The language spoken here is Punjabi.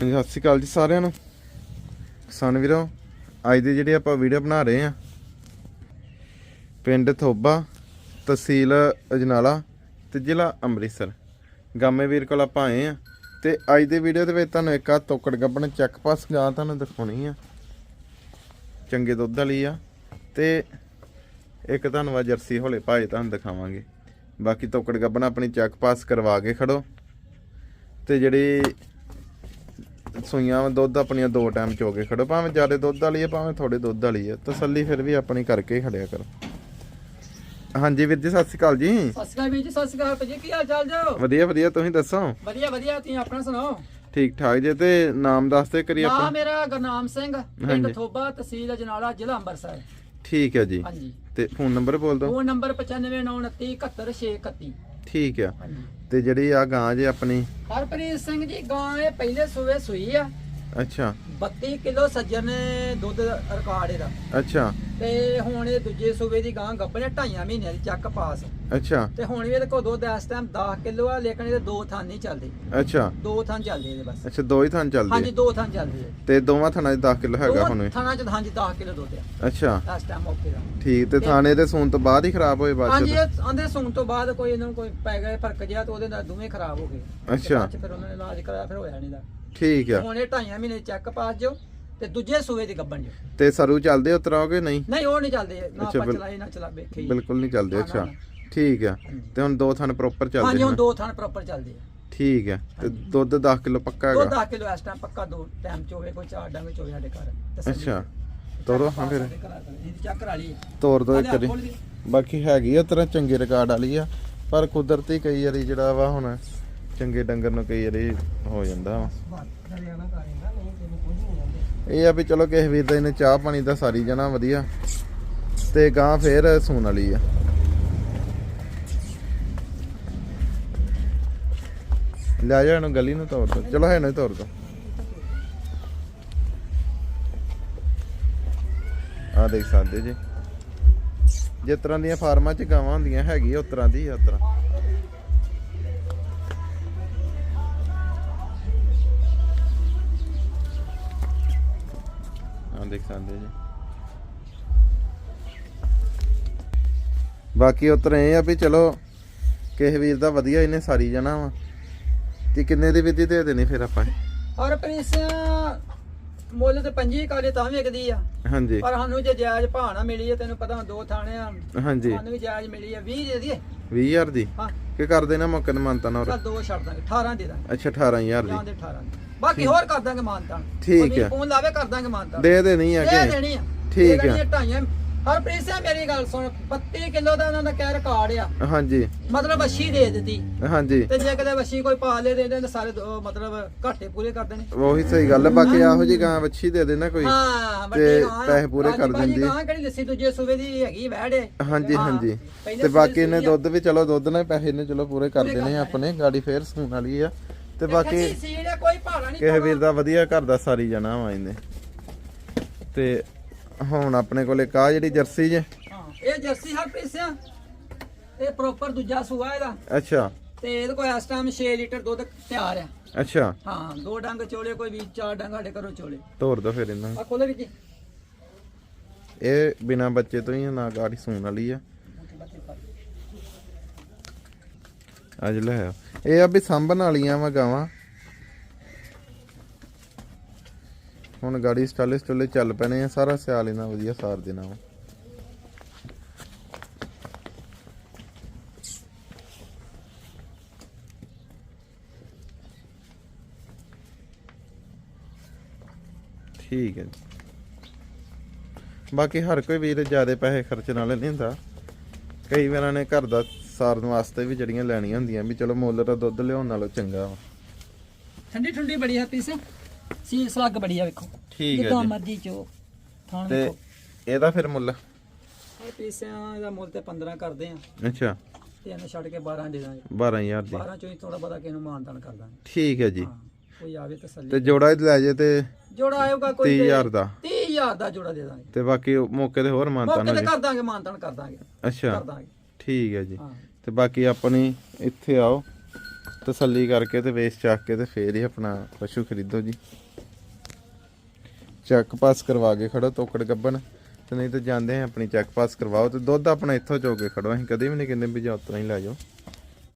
ਹਾਂਜੀ, ਸਤਿ ਸ਼੍ਰੀ ਅਕਾਲ ਜੀ ਸਾਰਿਆਂ ਨੂੰ। ਕਿਸਾਨ ਵੀਰੋ, ਅੱਜ ਦੇ ਜਿਹੜੀ ਆਪਾਂ ਵੀਡੀਓ ਬਣਾ ਰਹੇ ਆ ਪਿੰਡ ਥੋਬਾ, ਤਹਿਸੀਲ ਅਜਨਾਲਾ ਤੇ ਜ਼ਿਲ੍ਹਾ ਅੰਮ੍ਰਿਤਸਰ। ਗਾਮੇ ਵੀਰ ਕੋਲ ਆਪਾਂ ਆਏ ਆ ਤੇ ਅੱਜ ਦੀ ਵੀਡੀਓ ਦੇ ਵਿੱਚ ਤੁਹਾਨੂੰ ਇੱਕ ਆ ਤੋਕੜ ਗੱਬਣ ਚੈੱਕ ਪਾਸ ਗਾਂ ਤੁਹਾਨੂੰ ਦਿਖਾਉਣੀ ਆ। ਚੰਗੇ ਦੁੱਧ ਵਾਲੀ ਆ ਤੇ ਇੱਕ ਤੁਹਾਨੂੰ ਆ ਜਰਸੀ ਹੌਲੇ ਭਾਏ ਤੁਹਾਨੂੰ ਦਿਖਾਵਾਂਗੇ। ਬਾਕੀ ਤੋਕੜ ਗੱਬਣ ਆਪਣੀ ਚੈੱਕ ਪਾਸ ਕਰਵਾ ਕੇ ਖੜੋ ਤੇ ਜਿਹੜੀ ਸੂਈਆਂ ਦੁੱਧ ਆਪਣੀਆਂ ਦੋ ਟਾਈਮ ਚੋ ਕੇ ਖੜੋ। ਭਾਵੇਂ ਜ਼ਿਆਦਾ ਦੁੱਧ ਵਾਲੀ ਹੈ ਭਾਵੇਂ ਥੋੜੇ ਦੁੱਧ ਵਾਲੀ ਹੈ ਤਸੱਲੀ ਫਿਰ ਵੀ ਆਪਣੀ ਕਰਕੇ ਖੜਿਆ ਕਰੋ। ਹਾਂਜੀ ਵੀਰ ਜੀ ਸਤਿ ਸ਼੍ਰੀ ਅਕਾਲ ਜੀ। ਸਤਿ ਸ਼੍ਰੀ ਅਕਾਲ ਵੀਰ ਜੀ ਸਤਿ ਸ਼੍ਰੀ ਅਕਾਲ ਭਾਜੀ ਕੀ ਹਾਲ ਚਾਲ ਜੋ? ਵਧੀਆ ਵਧੀਆ ਤੁਸੀਂ ਦੱਸੋ? ਵਧੀਆ ਵਧੀਆ ਤੁਸੀਂ ਆਪਣਾ ਸੁਣਾਓ? ਠੀਕ ਠਾਕ ਜੇ ਤੇ ਨਾਮ ਦੱਸ ਤੇ ਕਰੀ ਨਾਮ ਆਪਣਾ। ਮੇਰਾ ਗੁਰਨਾਮ ਸਿੰਘ। ਪਿੰਡ ਥੋਬਾ ਤਹਿਸੀਲ ਅਜਨਾਲਾ ਜ਼ਿਲ੍ਹਾ ਅੰਮ੍ਰਿਤਸਰ। ਠੀਕ ਹੈ ਜੀ। ਹਾਂਜੀ। ਤੇ ਫੋਨ ਨੰਬਰ ਬੋਲ ਦਿਓ। ਫੋਨ ਨੰਬਰ 9599371631 ਠੀਕ ਆ। ਹਾਂਜੀ। ਤੇ ਜਿਹੜੀ ਆ ਗਾਂ ਜੇ ਆਪਣੀ ਹਰਪ੍ਰੀਤ ਸਿੰਘ ਜੀ ਗਾਂ ਇਹ ਪਹਿਲੇ ਸੂਏ ਸੂਈ ਆ। ਅੱਛਾ। 32 ਕਿਲੋ ਸੱਜਣ ਨੇ ਦੁੱਧ ਰਿਕਾਰਡ ਇਹਦਾ। ਅੱਛਾ। ਤੇ ਹੁਣ ਇਹ ਦੂਜੇ ਸੂਏ ਦੀ ਗਾਂ ਗੱਭਣੇ ਢਾਈਆਂ ਮਹੀਨਿਆਂ ਦੀ ਚੱਕ ਪਾਸ। ਅੱਛਾ। ਤੇ ਹੁਣ ਵੀ ਇਹਦੇ ਕੋਲ ਦੁੱਧ ਇਸ ਟਾਈਮ 10 ਕਿਲੋ ਆ ਲੇਕਿਨ ਇਹਦੇ ਦੋ ਥਾਂ ਨਹੀਂ ਚੱਲਦੇ। ਅੱਛਾ। ਦੋ ਥਾਂ ਚੱਲਦੇ ਇਹਦੇ ਬਸ। ਅੱਛਾ ਦੋ ਹੀ ਥਾਂ ਚੱਲਦੇ। ਹਾਂਜੀ ਆ। ਦੋ ਥਾਂ ਚੱਲਦੇ ਆ ਤੇ ਦੋਵਾਂ ਥਾਂ 'ਚ 10 ਕਿਲੋ ਹੈਗਾ ਹੁਣ ਵੀ ਥਾਣਾ ਚ ਹਾਂਜੀ 10 ਕਿਲੋ ਦੁੱਧ ਆ। ਅੱਛਾ। ਇਸ ਟਾਈਮ ਓਕੇ ਦਾ ਠੀਕ ਤੇ ਥਾਣੇ ਦੇ ਸੂਣ ਤੋਂ ਬਾਅਦ ਹੀ ਖਰਾਬ ਹੋਏ ਬਾਅਦ ਹਾਂਜੀ ਚ ਇਹ ਆਂਦੇ ਸੁਣ ਤੋਂ ਬਾਅਦ ਕੋਈ ਇਹਨਾਂ ਨੂੰ ਕੋਈ ਪੈ ਗਏ ਫ਼ਰਕ ਜਿਹਾ ਤੇ ਉਹਦੇ ਨਾਲ ਦੋਵੇਂ ਖਰਾਬ ਹੋ ਗਏ। ਤੇ ਅੱਛਾ। ਬਾਅਦ ਚ ਫਿਰ ਉਹਨਾਂ ਨੇ ਇਲਾਜ ਕਰਾਇਆ ਫਿਰ ਹੋਇਆ ਨਹੀਂ ਦਾ ਠੀਕ ਆ। ਹੁਣ ਇਹ ਢਾਈਆਂ ਮਹੀਨੇ ਚੈੱਕ ਪਾਸ ਜੋ ਤੇ ਦੂਜੇ ਸੂਏ ਦੀ ਗੱਬਣ ਜੋ ਤੇ ਸਰੂ ਚੱਲਦੇ ਉਤਰਾਓਗੇ ਨਹੀਂ? ਨਹੀਂ ਉਹ ਨਹੀਂ ਚੱਲਦੇ। ਨਾ ਅੱਛਾ, ਆਪਾਂ ਬਿਲ- ਚਲਾਏ ਨਾ ਚਲਾ ਵੇਖੇ ਹੀ। ਬਿਲਕੁਲ ਨਹੀਂ ਚੱਲਦੇ ਨਾ, ਅੱਛਾ। ਨਾ, ਠੀਕ ਆ। ਤੇ ਹੁਣ ਦੋ ਥਾਂ ਪ੍ਰੋਪਰ ਚੱਲਦੇ ਹਾਂਜੀ ਹੁਣ ਨੇ? ਦੋ ਥਾਂ ਪ੍ਰੋਪਰ ਚੱਲਦੇ ਆ। ਠੀਕ ਆ। ਤੇ ਦੁੱਧ 10 ਕਿਲੋ ਪੱਕਾ ਦੋ ਹੈਗਾ 10 ਕਿਲੋ ਇਸ ਟਾਈਮ ਪੱਕਾ ਦੋ ਟਾਈਮ ਚ ਹੋਵੇ ਕੋਈ ਚਾਰ ਡੰਗ ਚ ਹੋਵੇ ਸਾਡੇ ਘਰ। ਤਸੱਲੀ ਅੱਛਾ। ਨਾਲ। ਤੋਰੋ ਹਾਂ ਫਿਰ। ਸਾਡੇ ਘਰ ਆ ਜਾਂਦੀ, ਇਹਦੀ ਚੱਕ ਕਰਾ ਲਈ ਤੋਰ ਦੋ ਇੱਕ ਵਾਰੀ। ਬਾਕੀ ਹੈਗੀ ਆ ਤਰ੍ਹਾਂ ਚੰਗੇ ਰਿਕਾਰਡ ਵਾਲੀ ਆ ਪਰ ਕੁਦਰਤੀ ਕਈ ਵਾਰੀ ਜਿਹੜਾ ਵਾ ਹੁਣ ਚੰਗੇ ਡੰਗਰ ਨੂੰ ਕਈ ਵਾਰੀ ਹੋ ਜਾਂਦਾ ਵਾ। ਇਹ ਆ ਵੀ ਚਲੋ ਕਿਸੇ ਵੀਰ ਦਾ ਇਹਨੇ ਚਾਹ ਪਾਣੀ ਦਾ ਸਾਰੀ ਜਾਣਾ ਵਧੀਆ, ਤੇ ਗਾਂ ਫੇਰ ਸੂਣ ਵਾਲੀ ਆ। ਲੈ ਜਾ ਇਹਨੂੰ ਗਲੀ ਨੂੰ ਤੋਰ ਦੋ। ਚਲੋ ਹੈ ਤੋਰ ਦੋ। ਆ ਦੇਖ ਸਕਦੇ ਜੀ। ਜਿਸ ਤਰ੍ਹਾਂ ਦੀਆਂ ਫਾਰਮਾਂ 'ਚ ਗਾਵਾਂ ਹੁੰਦੀਆਂ ਹੈਗੀ ਉਸ ਤਰ੍ਹਾਂ ਦੀ ਯਾਤਰਾ ਦੇਖ ਸਕਦੇ ਜੀ ਬਾਕੀ ਉਤਰ ਇਹ ਆ ਵੀ ਚਲੋ ਕਿਸੇ ਵੀਰ ਦਾ ਵਧੀਆ ਇਹਨੇ ਸਾਰੀ ਜਾਣਾ ਵਾ। ਤੇ ਕਿੰਨੇ ਦੀ ਵਿਧੀ ਦੇ ਦੇਣੀ ਫਿਰ ਆਪਾਂ? ਔਰ ਪ੍ਰਿੰਸ ਮੁੱਲ ਤੇ ਪੰਜੀ ਕਾਲੇ ਤਾਂ ਵਿਕਦੀ ਆ। ਹਾਂਜੀ। ਪਰ ਸਾਨੂੰ ਜੇ ਜਾਇਜ਼ ਨਾ ਮਿਲੀ ਹੈ ਤੈਨੂੰ ਪਤਾ ਦੋ ਥਾਣੇ ਆ। ਹਾਂਜੀ। ਸਾਨੂੰ ਵੀ ਜਾਇਜ਼ ਮਿਲੀ ਹੈ 20 ਦੇ ਦਈਏ। 20000 ਦੀ? ਹਾਂ। ਕੀ ਕਰਦੇ ਨਾ ਮੌਕੇ ਤੇ ਮਾਨਤਾ ਨਾ ਦੋ ਛੱਡ ਦਾਂਗੇ 18 ਦੇ ਦਾਂਗੇ। ਅੱਛਾ 18000 ਜਾਂ ਦੀ ਦੇ। 18 ਬਾਕੀ ਹੋਰ ਕਰ ਦਾਂਗੇ ਮਾਨਤਾਨ। ਠੀਕ ਹੈ। ਫੋਨ ਲਾਵੇ ਕਰ ਦਾਂਗੇ ਮਾਨਤਾਨ। ਦੇ ਦੇਣੀ ਆ ਦੇ ਕਿ ਦੇਣੀ ਆ। ਠੀਕ। ਦੇਣੀ ਢਾਈਆਂ। ਹਰ ਪ੍ਰਿੰਸ ਮੇਰੀ ਗੱਲ ਸੁਣ 32 ਕਿਲੋ ਦਾ ਉਹਨਾਂ ਦਾ ਕਹਿ ਰਿਕਾਰਡ ਆ? ਹਾਂਜੀ। ਮਤਲਬ ਅੱਛੀ ਦੇ ਦਿੱਤੀ। ਹਾਂਜੀ। ਤੇ ਜੇ ਕਦੇ ਵੱਛੀ ਕੋਈ ਪਾ ਲੇ ਦੇ ਦੇ ਸਾਰੇ ਮਤਲਬ ਘਾਟੇ ਪੂਰੇ ਕਰ ਦੇਣੇ। ਉਹੀ ਸਹੀ ਗੱਲ ਹੈ ਬਾਕੀ ਇਹੋ ਜੀ ਗਾਂ ਵੱਛੀ ਦੇ ਦੇਣਾ ਕੋਈ ਹਾਂ ਤੇ। ਪੈਸੇ ਪੂਰੇ ਕਰ ਦਿੰਦੀ। ਗਾਂ ਕਿਹੜੀ ਲੱਸੀ ਦੂਜੇ ਸੂਬੇ ਦੀ ਹੈਗੀ ਵਹਿੜੇ ਹਾਂਜੀ ਹਾਂ, ਹਾਂਜੀ। ਤੇ ਬਾਕੀ ਇਹਨੇ। ਦੁੱਧ ਵੀ ਚਲੋ ਦੁੱਧ ਨਾਲ ਪੈਸੇ ਨੇ ਚਲੋ ਪੂਰੇ ਕਰ ਦੇਣੇ। ਆਪਣੇ ਗਾੜੀ ਫੇਰ ਸੂਣ ਵਾਲੀ ਆ। ਤੇ ਬਾਕੀ ਆ, ਕੋਈ ਨਹੀਂ ਕਿਸੇ ਵੀਰ ਦਾ ਵਧੀਆ ਘਰ ਦਾ ਸਾਰੀ ਜਾਣਾ ਵਾ ਇਹਨੇ। ਤੇ ਹੁਣ ਆਪਣੇ ਕੋਲੇ ਕਾ ਜਿਹੜੀ ਜਰਸੀ ਜੇ। ਇਹ ਜਰਸੀ ਹਰ ਪੀਸਿਆ ਇਹ ਪ੍ਰੋਪਰ ਦੂਜਾ ਸੂਆ ਇਹਦਾ। ਅੱਛਾ। ਤੇ ਇਹਦੇ ਕੋਲ ਇਸ ਟਾਈਮ 6 ਲੀਟਰ ਦੁੱਧ ਤਿਆਰ ਆ। ਅੱਛਾ। ਹਾਂ ਦੋ ਡੰਗ ਚੋਲੇ ਕੋਈ ਵੀ ਚਾਰ ਡੰਗ ਸਾਡੇ ਘਰੋਂ ਚੋਲੇ। ਤੋਰ ਦੋ ਫਿਰ ਇਹਨਾਂ ਨੂੰ। ਆ ਖੋਲੇ ਵਿੱਚ ਇਹ ਬਿਨਾ ਬੱਚੇ ਤੋਂ ਹੀ ਨਾ ਗਾੜੀ ਸੂਣ ਵਾਲੀ ਆ। ਅੱਜ ਲੈ ਆਓ। ਇਹ ਆ ਵੀ ਸਾਂਭਣ ਵਾਲੀਆਂ ਵਾ ਗਾਵਾਂ। ਹੁਣ ਗਾੜੀ ਸਟਾਲੇ ਸਟਾਲੇ ਚੱਲ ਪੈਣੇ ਆ, ਸਾਰਾ ਸਿਆਲ ਇਹਨਾਂ ਵਧੀਆ ਸਾਰ ਦੇਣਾ ਵਾ। ਠੀਕ ਹੈ ਬਾਕੀ ਹਰ ਕੋਈ ਵੀਰ ਜ਼ਿਆਦਾ ਪੈਸੇ ਖਰਚਣ ਵਾਲੇ ਨਹੀਂ ਹੁੰਦਾ। ਕਈ ਵਾਰਾਂ ਨੇ ਘਰ ਦਾ ਸਾਰਨ ਵਾਸਤੇ ਵੀ ਜਿਹੜੀਆਂ ਲੈਣੀਆਂ ਹੁੰਦੀਆਂ ਵੀ ਚਲੋ ਮੁੱਲ ਦਾ ਦੁੱਧ ਲਿਆਉਣ ਨਾਲੋਂ ਚੰਗਾ ਵਾ। ਠੰਡੀ ਠੰਡੀ ਬੜੀ ਆ ਪੀਸ। ਸੀ ਸਲੱਗ ਬੜੀ ਆ ਵੇਖੋ। ਠੀਕ ਹੈ ਜਿੱਦਾਂ ਜੀ। ਮਰਜ਼ੀ ਚੋ ਥਾਣ ਤੇ ਵੇਖੋ। ਇਹਦਾ ਫਿਰ ਮੁੱਲ? ਇਹ ਪੀਸਿਆਂ ਦਾ ਮੁੱਲ ਤੇ 15 ਕਰਦੇ ਆ। ਅੱਛਾ। ਤੇ ਇਹਨੂੰ ਛੱਡ ਕੇ 12 ਦੇ ਦਾਂਗੇ। 12000 ਦੀ। 12 ਚੋਂ ਹੀ ਥੋੜਾ ਬਹੁਤਾ ਕਿਸੇ ਨੂੰ ਮਾਨਦਾਨ ਕਰ ਦਾਂਗੇ। ਠੀਕ ਹੈ ਜੀ। ਹਾਂ ਕੋਈ ਆਵੇ ਤਸੱਲੀ ਤੇ ਜੋੜਾ ਹੀ ਲੈ ਜੇ ਤੇ ਜੋੜਾ ਆਏਗਾ ਕੋਈ 30000 ਦਾ। 30000 ਦਾ ਜੋੜਾ ਦੇ ਦਾਂਗੇ। ਤੇ ਬਾਕੀ ਉਹ ਮੌਕੇ ਤੇ ਹੋਰ ਮਾਨਤਾ ਮੌਕੇ ਕਰ ਦਾਂਗੇ ਮਾਨਦਾਨ ਕਰ ਦਾਂਗੇ। ਅੱਛਾ। ਕਰ ਦਾਂਗੇ। ਠੀਕ ਹੈ ਜੀ। ਹਾਂ। ਤੇ ਬਾਕੀ ਆਪਣੀ ਇੱਥੇ ਆਓ ਤਸੱਲੀ ਕਰਕੇ ਤੇ ਵੇਚ ਚੱਕ ਕੇ ਤੇ ਫੇਰ ਹੀ ਆਪਣਾ ਪਸ਼ੂ ਖਰੀਦੋ ਜੀ। ਚੈੱਕ ਪਾਸ ਕਰਵਾ ਕੇ ਖੜੋ ਤੋਕੜ ਗੱਬਨ ਤੇ ਨਹੀਂ ਤਾਂ ਜਾਂਦੇ ਆ ਆਪਣੀ ਚੈੱਕ ਪਾਸ ਕਰਵਾਓ ਤੇ ਦੁੱਧ ਆਪਣਾ ਇੱਥੋਂ ਚੋ ਕੇ ਖੜੋ ਅਸੀਂ ਕਦੇ ਵੀ ਨਹੀਂ ਕਹਿੰਦੇ ਵੀ ਜਾਂ ਉਤਰਾ ਹੀ ਲੈ ਜਾਓ।